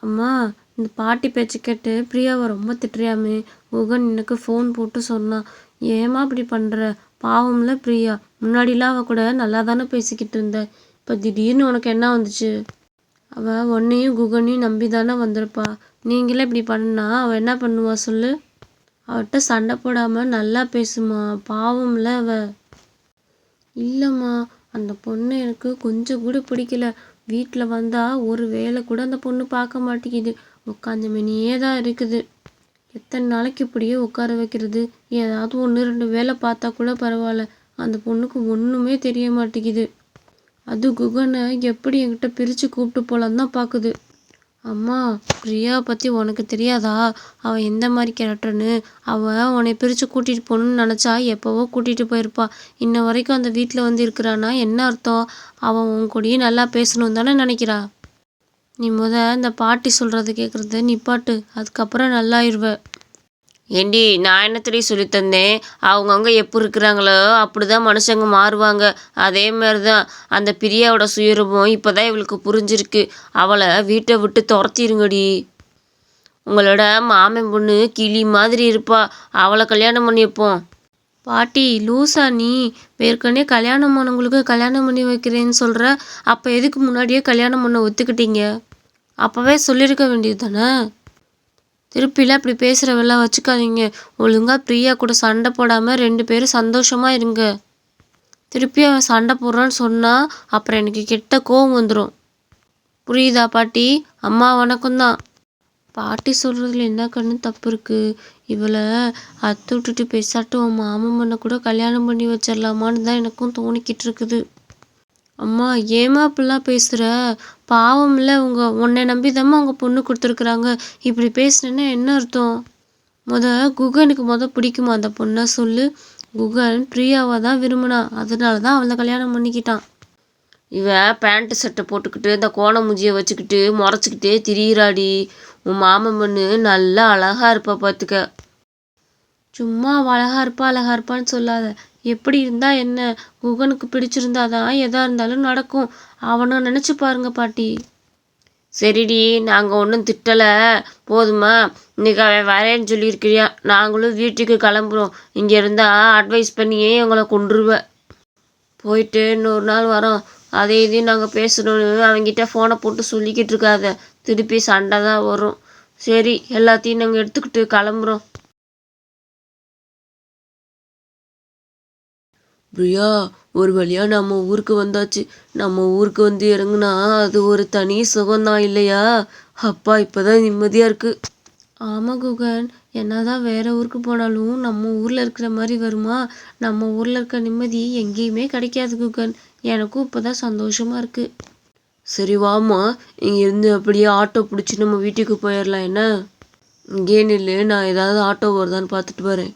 அம்மா இந்த பாட்டி பேச்சு கேட்டு பிரியாவை ரொம்ப திட்டுறியாமே. குகன் எனக்கு ஃபோன் போட்டு சொன்னான் ஏமா இப்படி பண்ணுற பாவம்ல பிரியா. முன்னாடிலாம் அவள் கூட நல்லா தானே பேசிக்கிட்டு இருந்த. இப்போ திடீர்னு உனக்கு என்ன வந்துச்சு? அவள் உன்னையும் குகனையும் நம்பி தானே வந்திருப்பா. நீங்களே இப்படி பண்ணா அவள் என்ன பண்ணுவா சொல்லு? அவட்ட சண்டை போடாமல் நல்லா பேசுமா? பாவம்ல அவ. இல்லைம்மா அந்த பொண்ணு எனக்கு கொஞ்சம் கூட பிடிக்கல. வீட்டில் வந்தால் ஒரு வேளை கூட அந்த பொண்ணு பார்க்க மாட்டேங்குது. உட்காந்த மினியே தான் இருக்குது. எத்தனை நாளைக்கு இப்படியே உட்கார வைக்கிறது? ஏதாவது ஒன்று ரெண்டு வேலை பார்த்தா கூட பரவாயில்ல. அந்த பொண்ணுக்கு ஒன்றுமே தெரிய மாட்டேங்குது. அது குகனை எப்படி என்கிட்ட பிரித்து கூப்பிட்டு போகலான்னு தான் பார்க்குது. அம்மா பிரியா பற்றி உனக்கு தெரியாதா? அவள் எந்த மாதிரி கேரக்டர்னு? அவள் உன்னை பிரித்து கூட்டிகிட்டு போகணுன்னு நினச்சா எப்போவோ கூட்டிகிட்டு போயிருப்பா. இன்ன வரைக்கும் அந்த வீட்டில் வந்து இருக்கிறான்னா என்ன அர்த்தம்? அவன் உன் கூடயே நல்லா பேசணும் தானே நினைக்கிறா? நீ முத இந்த பாட்டி சொல்கிறத கேட்குறது நிப்பாட்டு. அதுக்கப்புறம் நல்லாயிருவே. ஏண்டி நான் என்னத்தடி சொல்லி தந்தேன் அவங்கவுங்க எப்படி இருக்கிறாங்களோ அப்படி தான் மனுஷங்க மாறுவாங்க. அதே மாதிரி தான் அந்த பிரியாவோட சுயரூபம் இப்போ தான் இவளுக்கு புரிஞ்சிருக்கு. அவளை வீட்டை விட்டு துரத்திருங்கடி. உங்களோட மாமன் பொண்ணு கிளி மாதிரி இருப்பா. அவளை கல்யாணம் பண்ணி வைப்போம் பாட்டி லூசா நீ. ஏற்கனவே கல்யாணம் பண்ணவங்களுக்கு கல்யாணம் பண்ணி வைக்கிறேன்னு சொல்கிற அப்போ எதுக்கு முன்னாடியே கல்யாணம் பண்ண ஒத்துக்கிட்டீங்க? அப்போவே சொல்லியிருக்க வேண்டியது தானே திருப்பிலாம் இப்படி பேசுகிறவெல்லாம் வச்சுக்காதீங்க. ஒழுங்கா பிரியா கூட சண்டை போடாமல் ரெண்டு பேரும் சந்தோஷமாக இருங்க. திருப்பி அவன் சண்டை போடுறான்னு சொன்னால் அப்புறம் எனக்கு கெட்ட கோவம் வந்துடும் புரியுதா பாட்டி? அம்மா வணக்கம் தான். பாட்டி சொல்கிறதுல என்ன கண்ணு தப்பு இருக்குது இவளை அத்து விட்டுட்டு பேசாட்டு உன் மாமன் பண்ண கூட கல்யாணம் பண்ணி வச்சிடலாமான்னு தான் எனக்கும் தோணிக்கிட்டு இருக்குது. அம்மா ஏம்மா இப்படிலாம் பேசுகிற பாவம்ல உங்க உன்னை நம்பி தாம்மா உங்கள் பொண்ணு கொடுத்துருக்குறாங்க. இப்படி பேசுனேன்னா என்ன அர்த்தம்? முத குகனுக்கு முத பிடிக்குமா அந்த பொண்ணை சொல்லு. குகன் பிரியாவை தான் விரும்பினான் அதனால தான் அவளை கல்யாணம் பண்ணிக்கிட்டான். இவன் பேண்ட்டு சட்டை போட்டுக்கிட்டு இந்த கோண முஞ்சியை வச்சுக்கிட்டு முறைச்சிக்கிட்டே திரியிறாடி. உன் மாமன் பொண்ணு நல்லா அழகா இருப்பா பார்த்துக்க சும்மா அவள் அழகா இருப்பா அழகா இருப்பான்னு சொல்லாத. எப்படி இருந்தா என்ன? குகனுக்கு பிடிச்சிருந்தா தான் எதா இருந்தாலும் நடக்கும். அவனும் நினைச்சு பாருங்க பாட்டி. சரிடி நாங்கள் ஒன்றும் திட்டலை. போதுமா இன்னைக்கு அவன் வரேன்னு சொல்லியிருக்கிறியா? நாங்களும் வீட்டுக்கு கிளம்புறோம். இங்கே இருந்தால் அட்வைஸ் பண்ணியே எங்களை கொண்டுருவேன் போயிட்டு இன்னொரு நாள் வரோம். அதே இதையும் நாங்கள் பேசணும்னு அவங்கிட்ட ஃபோனை போட்டு சொல்லிக்கிட்டு இருக்காத. திருப்பி சண்டை தான் வரும். சரி எல்லாத்தையும் நாங்கள் எடுத்துக்கிட்டு கிளம்புறோம். பிரியா ஒரு வழியா நம்ம ஊருக்கு வந்தாச்சு. நம்ம ஊருக்கு வந்து இறங்குனா அது ஒரு தனி சுகம்தான் இல்லையா? அப்பா இப்போதான் நிம்மதியா இருக்கு. ஆமா குகன். என்னதான் வேற ஊருக்கு போனாலும் நம்ம ஊர்ல இருக்கிற மாதிரி வருமா? நம்ம ஊர்ல இருக்க நிம்மதி எங்கேயுமே கிடைக்காது குகன். எனக்கும் இப்பதான் சந்தோஷமா இருக்கு. சரி வாம்மா. இங்கே இருந்து அப்படியே ஆட்டோ பிடிச்சி நம்ம வீட்டுக்கு போயிடலாம் என்ன? இங்கே நில்லு. நான் ஏதாவது ஆட்டோ வருதான்னு பார்த்துட்டு வரேன்.